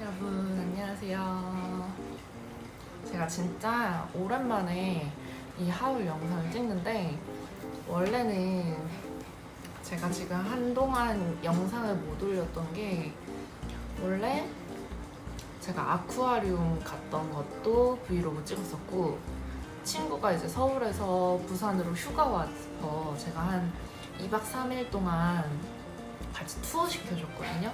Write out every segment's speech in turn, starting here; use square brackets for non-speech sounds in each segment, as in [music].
여러분 안녕하세요. 제가 진짜 오랜만에 이 하울 영상을 찍는데 원래는 제가 지금 한동안 영상을 못 올렸던 게 원래 제가 아쿠아리움 갔던 것도 브이로그 찍었었고 친구가 이제 서울에서 부산으로 휴가 와서 제가 한 2박 3일 동안 같이 투어 시켜줬거든요.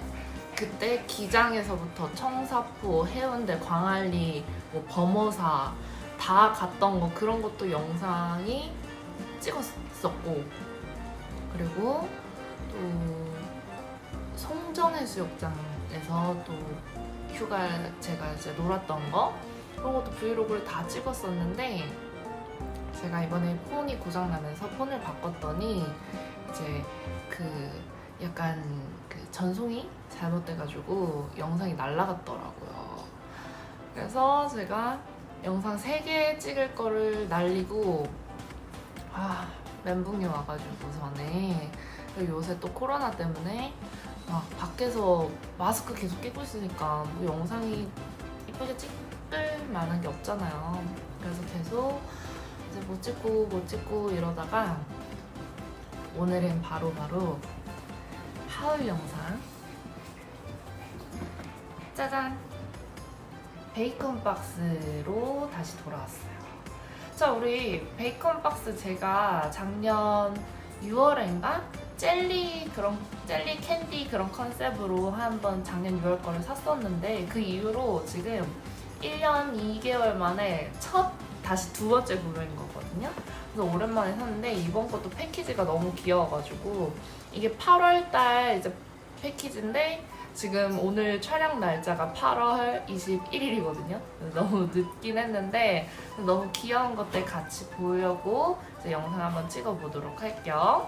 그때 기장에서부터 청사포, 해운대, 광안리, 뭐 범어사 다 갔던 거 그런 것도 영상이 찍었었고. 그리고 또 송정해수욕장에서 또 휴가 제가 이제 놀았던 거 그런 것도 브이로그를 다 찍었었는데 제가 이번에 폰이 고장나면서 폰을 바꿨더니 이제 그 약간 그 전송이 잘못돼가지고 영상이 날라갔더라고요. 그래서 제가 영상 3개 찍을 거를 날리고 아 멘붕이 와가지고 전에 요새 또 코로나 때문에 막 밖에서 마스크 계속 끼고 있으니까 뭐 영상이 이쁘게 찍을 만한 게 없잖아요. 그래서 계속 이제 못 찍고 못 찍고 이러다가 오늘은 바로바로 하울 영상. 짜잔. 베이컨 박스로 다시 돌아왔어요. 자 우리 베이컨 박스 제가 작년 6월인가? 젤리 그런 젤리 캔디 그런 컨셉으로 한번 작년 6월 거를 샀었는데 그 이후로 지금 1년 2개월 만에 첫 다시 두 번째 구매인 거거든요. 그래서 오랜만에 샀는데 이번 것도 패키지가 너무 귀여워가지고 이게 8월 달 이제 패키지인데 지금 오늘 촬영 날짜가 8월 21일이거든요. 너무 늦긴 했는데 너무 귀여운 것들 같이 보려고 영상 한번 찍어보도록 할게요.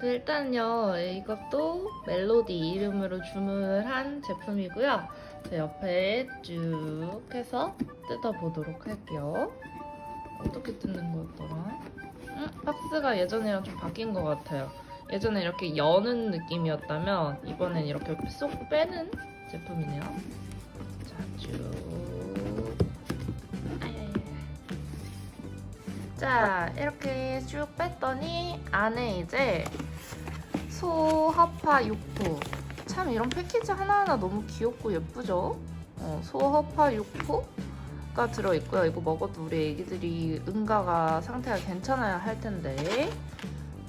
일단요, 이것도 멜로디 이름으로 주문을 한 제품이고요. 제 옆에 쭉 해서 뜯어보도록 할게요. 어떻게 뜯는 거였더라? 음, 박스가 예전이랑 좀 바뀐 것 같아요. 예전에 이렇게 여는 느낌이었다면 이번엔 이렇게 쏙 빼는 제품이네요. 자, 쭉. 자, 이렇게 쭉 뺐더니 안에 이제 소허파 육포. 참 이런 패키지 하나하나 너무 귀엽고 예쁘죠? 어, 소허파 육포가 들어있고요. 이거 먹어도 우리 애기들이 응가가 상태가 괜찮아야 할 텐데.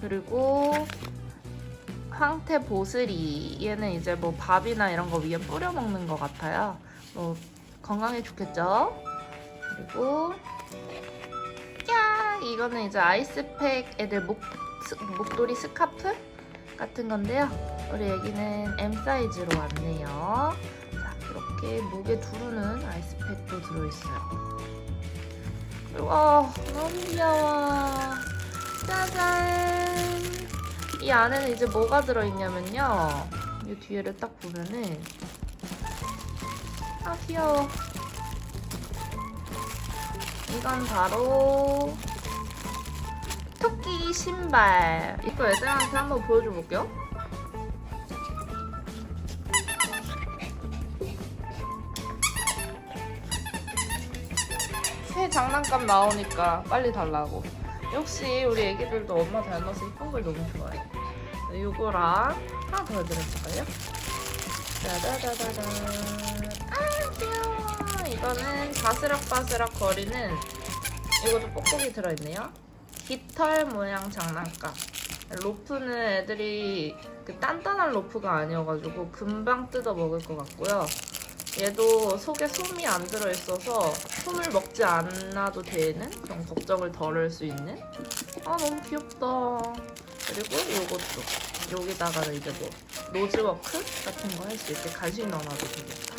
그리고 황태 보슬이 얘는 이제 뭐 밥이나 이런 거 위에 뿌려 먹는 것 같아요. 뭐 건강에 좋겠죠? 그리고 야 이거는 이제 아이스팩 애들 목 스- 목도리 스카프 같은 건데요. 우리 애기는 M 사이즈로 왔네요. 자 이렇게 목에 두르는 아이스팩도 들어있어요. 그리고 어, 너무 귀여워. 짜잔. 이 안에는 이제 뭐가 들어있냐면요. 이 뒤에를 딱 보면은 아 귀여워. 이건 바로 토끼 신발. 이거 애들한테 한번 보여줘 볼게요. 새 장난감 나오니까 빨리 달라고. 역시 우리 애기들도 엄마 닮아서 이쁜 걸 너무 좋아해. 네, 요거랑 하나 더 해드릴까요? 짜자자자잔. 아 귀여워. 이거는 바스락바스락 거리는 이것도 뽁뽁이 들어있네요. 깃털 모양 장난감. 로프는 애들이 그 단단한 로프가 아니어가지고 금방 뜯어 먹을 것 같고요. 얘도 속에 솜이 안 들어있어서 솜을 먹지 않아도 되는 그런 걱정을 덜을 수 있는 아 너무 귀엽다 그리고 요것도 여기다가 이제 뭐 노즈워크 같은 거 할 수 있게 간식 넣어놔도 되겠다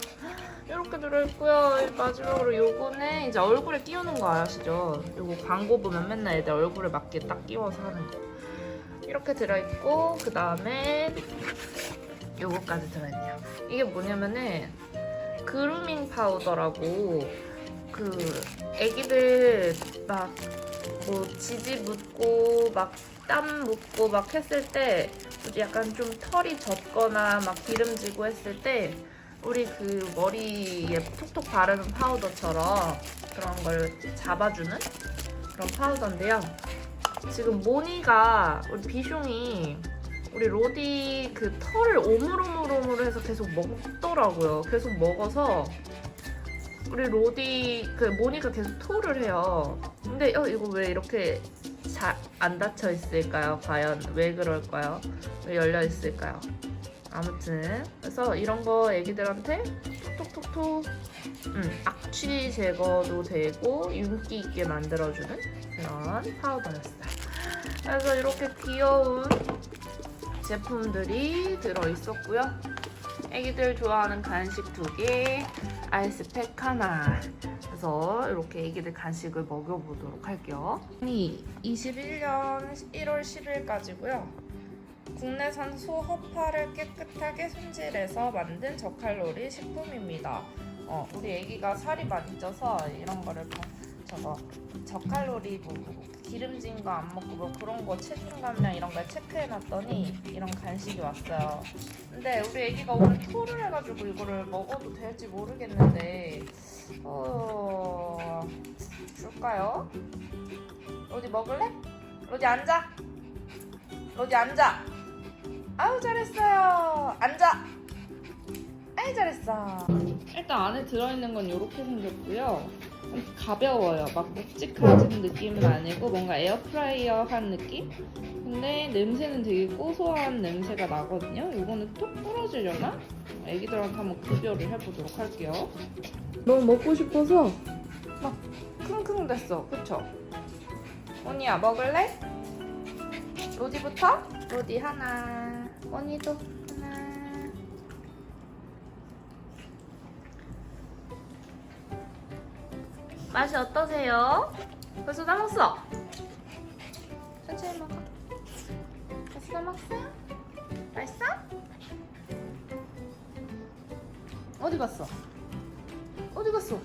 이렇게 들어있고요. 마지막으로 요거는 이제 얼굴에 끼우는 거 아시죠? 요거 광고 보면 맨날 애들 얼굴에 맞게 딱 끼워서 하는 거. 이렇게 들어있고 그 다음에 요거까지 들어있네요. 이게 뭐냐면은 그루밍 파우더라고. 그 애기들 막 뭐 지지 묻고 막 땀 묻고 막 했을 때 약간 좀 털이 젖거나 막 기름지고 했을 때 우리 그 머리에 톡톡 바르는 파우더처럼 그런 걸 잡아주는 그런 파우더인데요. 지금 모니가 우리 비숑이 우리 로디 그 털을 오물오물오물 해서 계속 먹더라고요. 계속 먹어서 우리 로디 그 모니가 계속 토를 해요. 근데 어 이거 왜 이렇게 잘 안 닫혀 있을까요? 과연 왜 그럴까요? 왜 열려 있을까요? 아무튼 그래서 이런 거 애기들한테 톡톡톡톡 음, 악취 제거도 되고 윤기 있게 만들어주는 그런 파우더였어요. 그래서 이렇게 귀여운 제품들이 들어 있었고요. 애기들 좋아하는 간식 두 개, 아이스팩 하나. 그래서 이렇게 애기들 간식을 먹여보도록 할게요. 21년 1월 10일까지고요. 국내산 소 허파를 깨끗하게 손질해서 만든 저칼로리 식품입니다. 어, 우리 애기가 살이 많이 쪄서 이런 거를 다 저거 저칼로리 뭐 기름진 거 안 먹고 뭐 그런 거 체중 감량 이런 걸 체크해놨더니 이런 간식이 왔어요. 근데 우리 애기가 오늘 토를 해가지고 이거를 먹어도 될지 모르겠는데 어 줄까요? 로디 먹을래? 로디 앉아. 로디 앉아. 아우 잘했어요. 앉아. 아이 잘했어. 일단 안에 들어있는 건 이렇게 생겼고요. 좀 가벼워요. 막 묵직해진 느낌은 아니고 뭔가 에어프라이어 한 느낌? 근데 냄새는 되게 고소한 냄새가 나거든요. 이거는 톡 부러지려나? 애기들한테 한번 급여를 해보도록 할게요. 너무 먹고 싶어서 막 킁킁 됐어. 그쵸? 언니야 먹을래? 로디부터? 로디 하나. 언니도 하나. 맛이 어떠세요? 벌써 다 먹었어? 천천히 먹어. 벌써 다 먹었어요? 맛있어? 어디 갔어? 어디 갔어?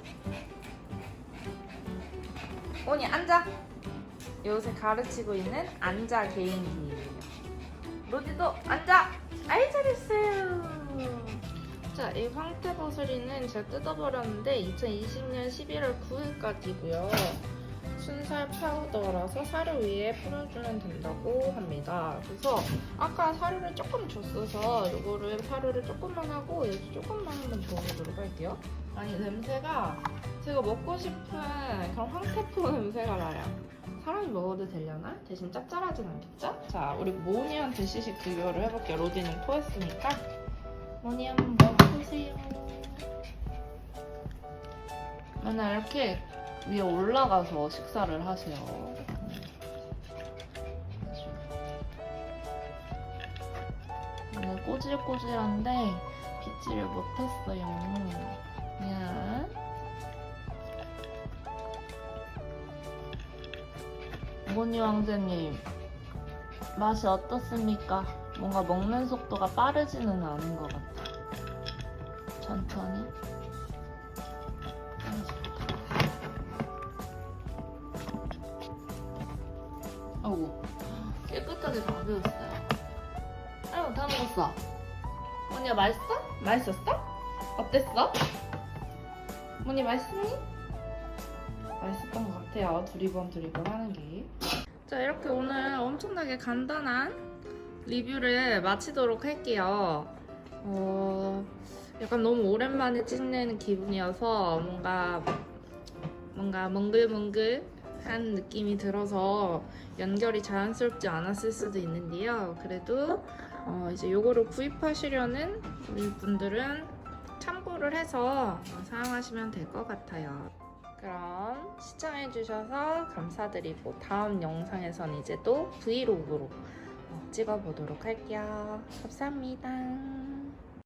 언니 앉아. 요새 가르치고 있는 앉아 개인기예요. 로디도 앉아. 아이 잘했어요. 자, 이 황태 버섯리는 제가 뜯어버렸는데 2020년 11월 9일까지고요. 순살 파우더라서 사료 위에 뿌려주면 된다고 합니다. 그래서 아까 사료를 조금 줬어서 이거를 사료를 조금만 하고 여기 조금만 한번 줘보도록 할게요. 아니 냄새가 제가 먹고 싶은 그런 황태포 [laughs] 냄새가 나요. 사람이 먹어도 되려나? 대신 짭짤하진 않겠죠? 자, 우리 모니한테 시식 비교를 해볼게요. 로디는 토했으니까. 모니 한번 먹어보세요. 맨날 이렇게 위에 올라가서 식사를 하세요. 오늘 꼬질꼬질한데 빗질을 못했어요. 미안. 모니 왕자님 맛이 어떻습니까? 뭔가 먹는 속도가 빠르지는 않은 것 같아. 천천히. 아이고 깨끗하게 다 배웠어요. 아이고 다 먹었어. 모니야 맛있어? 맛있었어? 어땠어? 모니 맛있니? 맛있었던 것 같아요. 두리번 두리번 하는 게. 자 이렇게 오늘 엄청나게 간단한 리뷰를 마치도록 할게요. 어, 약간 너무 오랜만에 찍는 기분이어서 뭔가 뭔가 몽글몽글한 느낌이 들어서 연결이 자연스럽지 않았을 수도 있는데요. 그래도 어, 이제 요거를 구입하시려는 우리 분들은 참고를 해서 어, 사용하시면 될 것 같아요. 그럼 시청해주셔서 감사드리고 다음 영상에선 이제 또 브이로그로 어, 찍어보도록 할게요. 감사합니다.